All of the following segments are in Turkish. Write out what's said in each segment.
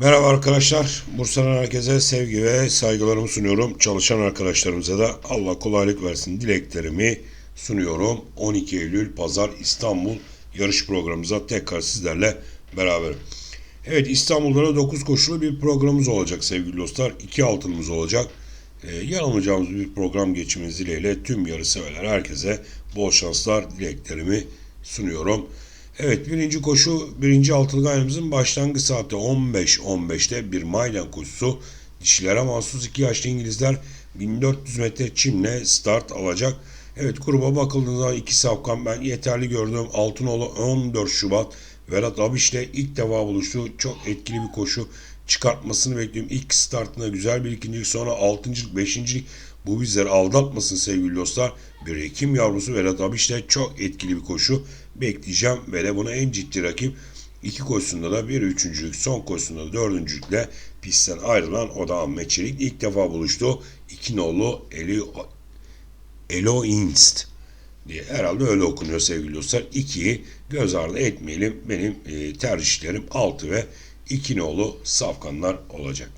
Merhaba arkadaşlar. Bursa'dan herkese sevgi ve saygılarımı sunuyorum. Çalışan arkadaşlarımıza da Allah kolaylık versin dileklerimi sunuyorum. 12 Eylül Pazar İstanbul yarış programımıza tekrar sizlerle beraber. Evet İstanbul'da da 9 koşulu bir programımız olacak sevgili dostlar. 2 altınımız olacak. Ee, yanılmayacağımız bir program geçiminiz dileğiyle tüm yarış severler herkese bol şanslar dileklerimi sunuyorum. Evet birinci koşu birinci altılı ayımızın başlangıç saati 15.15'te bir maydan koşusu. Dişilere mahsus 2 yaşlı İngilizler 1400 metre çimle start alacak. Evet gruba bakıldığında iki safkan ben yeterli gördüm. Altınoğlu 14 Şubat Vedat Abiş'le ilk defa buluştu. Çok etkili bir koşu çıkartmasını bekliyorum. İlk startında güzel bir ikincilik sonra altıncılık, beşincilik bu bizleri aldatmasın sevgili dostlar. Bir Ekim yavrusu Vedat Abiş'le çok etkili bir koşu bekleyeceğim ve de buna en ciddi rakip iki koşusunda da bir üçüncülük, son koşusunda da dördüncülükle pistten ayrılan o da Ahmet Çelik ilk defa buluştu. İki nolu Eli, Elo Inst diye herhalde öyle okunuyor sevgili dostlar. 2'yi göz ardı etmeyelim. Benim e, tercihlerim 6 ve 2 nolu safkanlar olacak.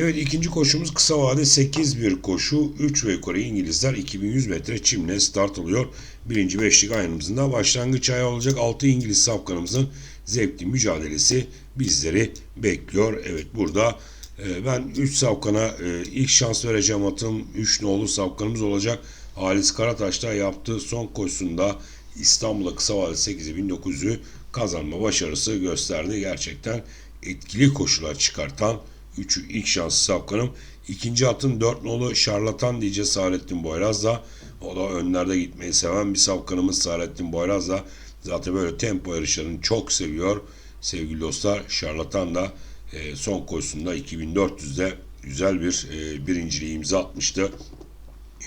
Evet ikinci koşumuz kısa vade 8 bir koşu. 3 ve yukarı İngilizler 2100 metre çimle start alıyor. Birinci beşlik ayınımızın da başlangıç ayı olacak. 6 İngiliz safkanımızın zevkli mücadelesi bizleri bekliyor. Evet burada e, ben 3 safkana e, ilk şans vereceğim atım 3 nolu safkanımız olacak. Halis Karataş'ta yaptığı son koşusunda İstanbul'a kısa vade 8'i 1900'ü kazanma başarısı gösterdi. Gerçekten etkili koşular çıkartan 3'ü ilk şansı Safkan'ım. İkinci atın 4 nolu şarlatan diye Saadettin Boyraz da o da önlerde gitmeyi seven bir Safkan'ımız Saadettin Boyraz da zaten böyle tempo yarışlarını çok seviyor. Sevgili dostlar şarlatan da e, son koşusunda 2400'de güzel bir e, birinciliği imza atmıştı.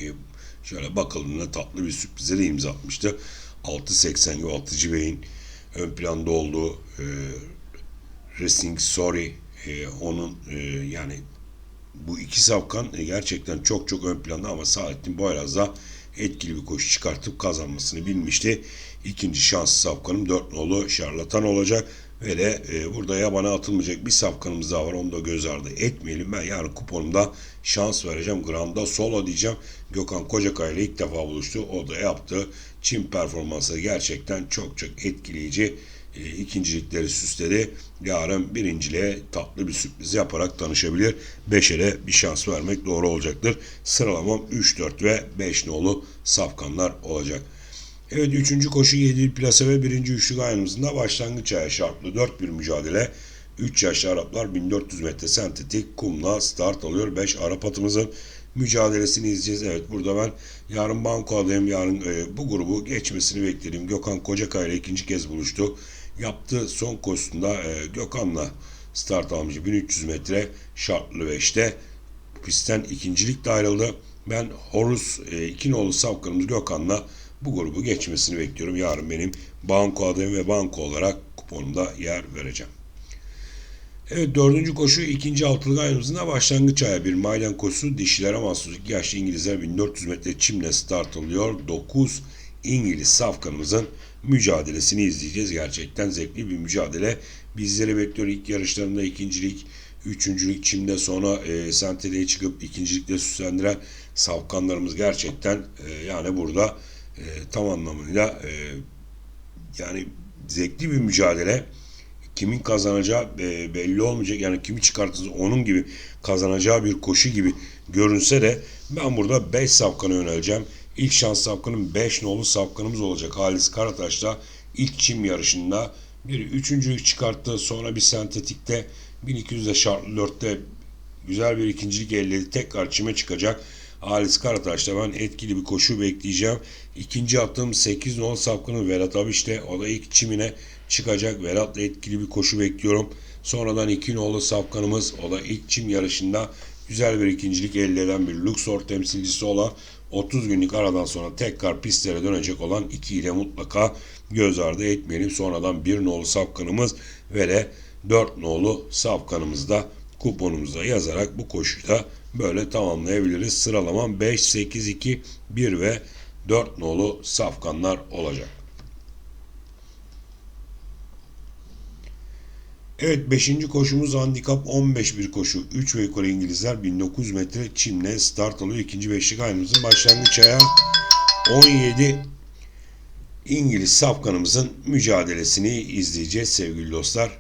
E, şöyle bakıldığında tatlı bir sürprize de imza atmıştı. 6.80 gibi Altıcı Bey'in ön planda olduğu e, Racing Sorry e, onun e, yani bu iki safkan e, gerçekten çok çok ön planda ama Saadettin Boyraz da etkili bir koşu çıkartıp kazanmasını bilmişti. İkinci şanslı safkanım 4 nolu şarlatan olacak ve de e, burada yabana atılmayacak bir safkanımız daha var. Onu da göz ardı etmeyelim. Ben yarın kuponumda şans vereceğim. Granda solo diyeceğim. Gökhan Kocakay ile ilk defa buluştu. O da yaptı. Çim performansı gerçekten çok çok etkileyici e, ikincilikleri süsledi. Yarın birinciliğe tatlı bir sürpriz yaparak tanışabilir. Beşe de bir şans vermek doğru olacaktır. Sıralamam 3, 4 ve 5 nolu safkanlar olacak. Evet 3. koşu 7 plase ve 1. üçlük ayağımızda başlangıç aya şartlı 4 bir mücadele. 3 yaşlı Araplar 1400 metre sentetik kumla start alıyor. 5 Arap atımızın mücadelesini izleyeceğiz. Evet burada ben yarın banko adayım. Yarın e, bu grubu geçmesini bekledim. Gökhan Kocakay ile ikinci kez buluştu. Yaptığı son koşusunda e, Gökhan'la start almış 1300 metre şartlı 5'te pistten ikincilik de ayrıldı. Ben Horus e, iki nolu savkanımız Gökhan'la bu grubu geçmesini bekliyorum. Yarın benim banko adayım ve banko olarak kuponumda yer vereceğim. Evet dördüncü koşu ikinci altılık ayımızın başlangıç aya bir maydan koşusu dişilere mahsus yaşlı İngilizler 1400 metre çimle start alıyor. 9 İngiliz safkanımızın mücadelesini izleyeceğiz. Gerçekten zevkli bir mücadele. Bizleri bekliyor ilk yarışlarında ikincilik, üçüncülük çimde sonra e, senteliğe çıkıp ikincilikle süslendiren safkanlarımız gerçekten e, yani burada e, tam anlamıyla e, yani zevkli bir mücadele kimin kazanacağı e, belli olmayacak. Yani kimi çıkartırsa onun gibi kazanacağı bir koşu gibi görünse de ben burada 5 safkana yöneleceğim. İlk şans safkanım 5 nolu safkanımız olacak. Halis Karataş'ta ilk çim yarışında bir üçüncülük çıkarttı. Sonra bir sentetikte 1200'de şartlı 4'te güzel bir ikincilik elde tekrar çime çıkacak. Halis Karataş'ta ben etkili bir koşu bekleyeceğim. İkinci attığım 8 nol safkanı Vedat Abiş'te. O da ilk çimine çıkacak. Vedat'la etkili bir koşu bekliyorum. Sonradan 2 nolu safkanımız. O da ilk çim yarışında güzel bir ikincilik elde eden bir Luxor temsilcisi olan 30 günlük aradan sonra tekrar pistlere dönecek olan 2 ile mutlaka göz ardı etmeyelim. Sonradan 1 nolu safkanımız ve de 4 nolu safkanımız da kuponumuza yazarak bu koşuyu da böyle tamamlayabiliriz. Sıralamam 5, 8, 2, 1 ve 4 nolu safkanlar olacak. Evet 5. koşumuz handikap 15 bir koşu. 3 ve yukarı İngilizler 1900 metre çimle start alıyor. İkinci beşlik aynımızın başlangıç ayağı 17 İngiliz safkanımızın mücadelesini izleyeceğiz sevgili dostlar.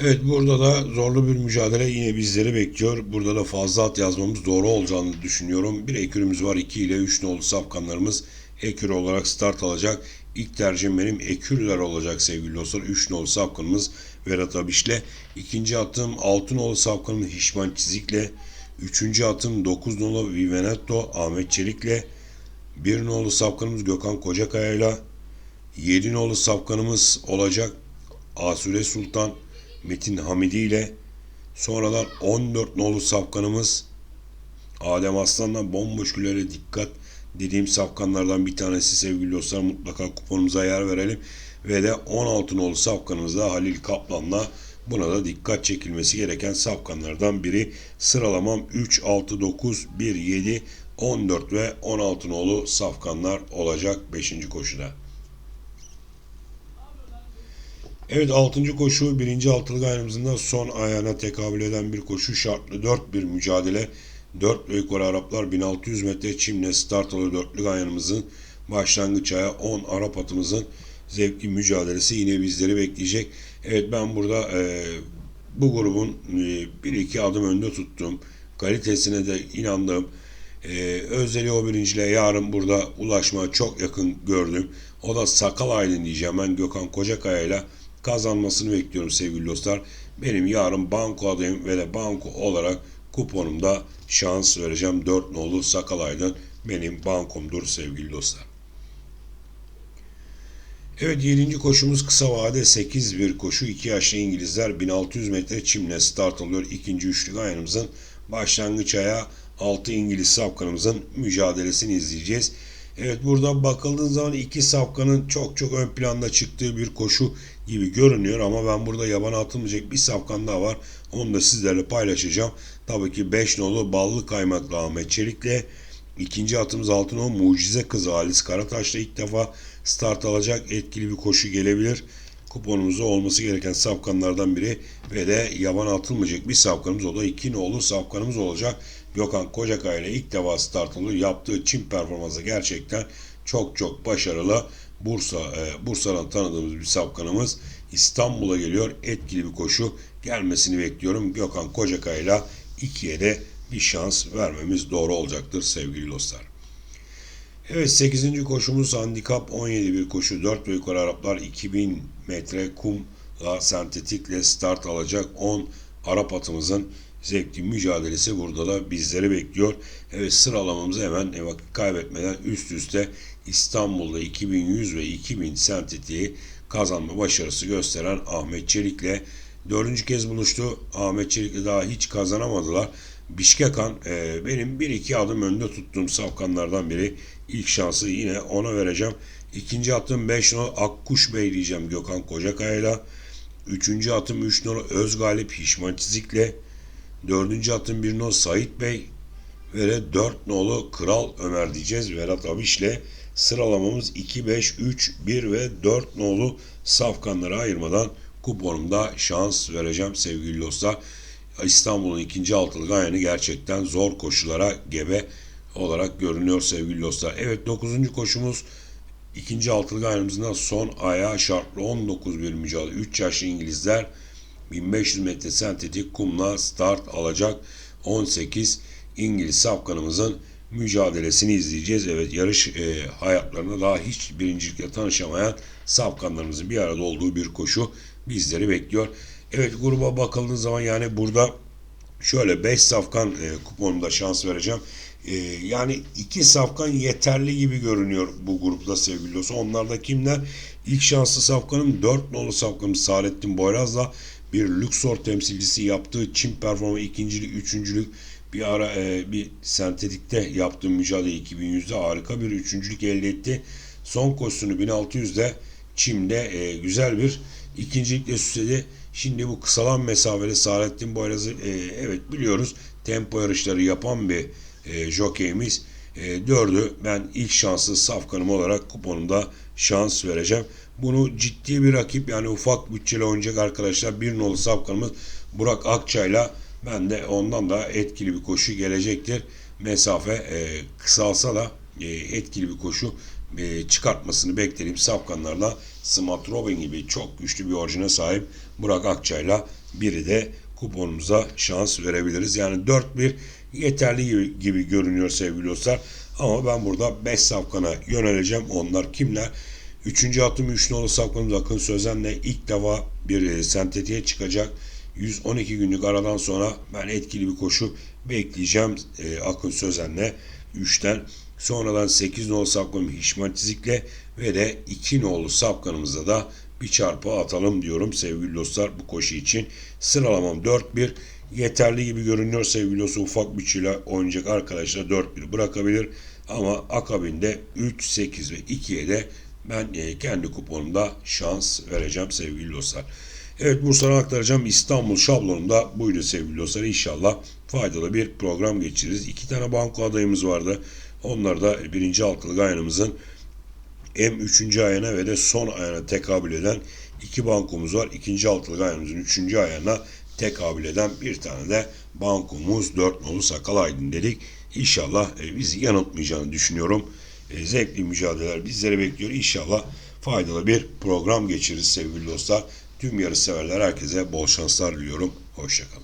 Evet burada da zorlu bir mücadele yine bizleri bekliyor. Burada da fazla at yazmamız doğru olacağını düşünüyorum. Bir ekürümüz var. 2 ile 3 nolu safkanlarımız ekür olarak start alacak. İlk tercihim benim ekürler olacak sevgili dostlar. 3 nolu safkanımız Vedat Abiş'le. İkinci atım 6 nolu safkanımız Hişman Çizik'le. Üçüncü atım 9 nolu Vivenetto Ahmet Çelik'le. 1 nolu safkanımız Gökhan Kocakaya'yla. 7 nolu safkanımız olacak Asure Sultan Metin Hamidi ile sonradan 14 nolu safkanımız Adem Aslan'la bomboş güllere dikkat dediğim safkanlardan bir tanesi sevgili dostlar mutlaka kuponumuza yer verelim ve de 16 nolu safkanımız da Halil Kaplan'la buna da dikkat çekilmesi gereken safkanlardan biri sıralamam 3, 6, 9, 1, 7, 14 ve 16 nolu safkanlar olacak 5. koşuda. Evet 6. koşu 1. altılık ayağımızın da son ayağına tekabül eden bir koşu şartlı 4 bir mücadele. 4 ve yukarı Araplar 1600 metre çimle start alıyor dörtlük ayağımızın başlangıç ayağı 10 Arap atımızın zevkli mücadelesi yine bizleri bekleyecek. Evet ben burada e, bu grubun e, bir iki adım önde tuttum. Kalitesine de inandığım e, Özeli o birinciyle yarın burada ulaşmaya çok yakın gördüm. O da Sakal Aydın diyeceğim ben Gökhan Kocakaya ile kazanmasını bekliyorum sevgili dostlar. Benim yarın banko adayım ve de banko olarak kuponumda şans vereceğim. 4 nolu Sakal Aydın benim bankomdur sevgili dostlar. Evet 7. koşumuz kısa vade 8 bir koşu. 2 yaşlı İngilizler 1600 metre çimle start alıyor. İkinci üçlük ayağımızın başlangıç ayağı 6 İngiliz safkanımızın mücadelesini izleyeceğiz. Evet burada bakıldığın zaman iki safkanın çok çok ön planda çıktığı bir koşu gibi görünüyor ama ben burada yabana atılmayacak bir safkan daha var. Onu da sizlerle paylaşacağım. Tabii ki 5 nolu Ballı Kaymaklı Ahmet Çelik'le ikinci atımız altın o Mucize Kızı Halis Karataş'la ilk defa start alacak etkili bir koşu gelebilir. Kuponumuzda olması gereken safkanlardan biri ve de yaban atılmayacak bir safkanımız o da 2 nolu safkanımız olacak. Gökhan Kocakay ile ilk defa start alıyor. Yaptığı çim performansı gerçekten çok çok başarılı. Bursa e, Bursa'dan tanıdığımız bir safkanımız İstanbul'a geliyor. Etkili bir koşu gelmesini bekliyorum. Gökhan Kocakay ile ikiye de bir şans vermemiz doğru olacaktır sevgili dostlar. Evet 8. koşumuz handikap 17 bir koşu. 4 ve yukarı Araplar 2000 metre kumla sentetikle start alacak 10 Arap atımızın zevkli mücadelesi burada da bizleri bekliyor. Evet sıralamamızı hemen e, vakit kaybetmeden üst üste İstanbul'da 2100 ve 2000 sentetiği kazanma başarısı gösteren Ahmet Çelik'le dördüncü kez buluştu. Ahmet Çelik'le daha hiç kazanamadılar. Bişkekan e, benim bir iki adım önde tuttuğum safkanlardan biri. İlk şansı yine ona vereceğim. İkinci atım 5 numara Akkuş Bey diyeceğim Gökhan Kocakaya'yla. Üçüncü atım 3 numara Özgalip Hişman Çizik'le. Dördüncü atım 1 numara Sait Bey. Ve 4 nolu Kral Ömer diyeceğiz Vedat Abiş'le. Sıralamamız 2, 5, 3, 1 ve 4 nolu safkanları ayırmadan kuponumda şans vereceğim sevgili dostlar. İstanbul'un ikinci altılık ayağını gerçekten zor koşulara gebe olarak görünüyor sevgili dostlar. Evet 9. koşumuz ikinci altılık ayağımızdan son ayağı şartlı 19 bir mücadele. 3 yaşlı İngilizler 1500 metre sentetik kumla start alacak 18 İngiliz safkanımızın mücadelesini izleyeceğiz. Evet yarış e, hayatlarında daha hiç birincilikle tanışamayan safkanlarımızın bir arada olduğu bir koşu bizleri bekliyor. Evet gruba bakıldığı zaman yani burada şöyle 5 safkan e, kuponumda şans vereceğim. E, yani 2 safkan yeterli gibi görünüyor bu grupta sevgili dostlar. Onlar da kimler? İlk şanslı safkanım 4 nolu safkanım Saadettin Boyraz'la bir Luxor temsilcisi yaptığı Çin performa ikincilik, üçüncülük bir ara e, bir sentetikte yaptığı mücadele 2100'de harika bir üçüncülük elde etti. Son koşusunu 1600'de Çim'de e, güzel bir ikincilikle süsledi. Şimdi bu kısalan mesafeli Saadettin Boyraz'ı e, evet biliyoruz tempo yarışları yapan bir e, jokeyimiz. E, dördü ben ilk şanslı safkanım olarak kuponumda şans vereceğim. Bunu ciddi bir rakip yani ufak bütçeli oynayacak arkadaşlar. Bir nolu safkanımız Burak Akçay'la ben de ondan da etkili bir koşu gelecektir. Mesafe e, kısalsa da e, etkili bir koşu e, çıkartmasını beklediğim safkanlarla Smart Robin gibi çok güçlü bir orijine sahip Burak Akçay'la biri de kuponumuza şans verebiliriz. Yani 4-1 yeterli gibi, görünüyor sevgili dostlar. Ama ben burada 5 safkana yöneleceğim. Onlar kimler? Üçüncü atım 3 nolu safkanımız Akın Sözen'le ilk defa bir e, sentetiğe çıkacak. 112 günlük aradan sonra ben etkili bir koşu bekleyeceğim e, Akın Sözen'le 3'ten. Sonradan 8 nolu safkanım Hişmatizik'le ve de 2 nolu safkanımıza da bir çarpı atalım diyorum sevgili dostlar bu koşu için. Sıralamam 4-1 yeterli gibi görünüyor sevgili dostlar. Ufak bütçeyle oynayacak arkadaşlar 4-1 bırakabilir. Ama akabinde 3, 8 ve 2'ye de ben e, kendi kuponumda şans vereceğim sevgili dostlar. Evet Bursa'na aktaracağım İstanbul şablonunda buydu sevgili dostlar. İnşallah faydalı bir program geçiririz. İki tane banko adayımız vardı. Onlar da birinci halkalık ayağımızın hem üçüncü ayağına ve de son ayağına tekabül eden iki bankomuz var. İkinci altılık ayağımızın üçüncü ayağına tekabül eden bir tane de bankomuz dört nolu sakal aydın dedik. İnşallah e, bizi yanıltmayacağını düşünüyorum. E, zevkli mücadeleler bizleri bekliyor. İnşallah faydalı bir program geçiririz sevgili dostlar. Tüm yarış severler herkese bol şanslar diliyorum. Hoşçakalın.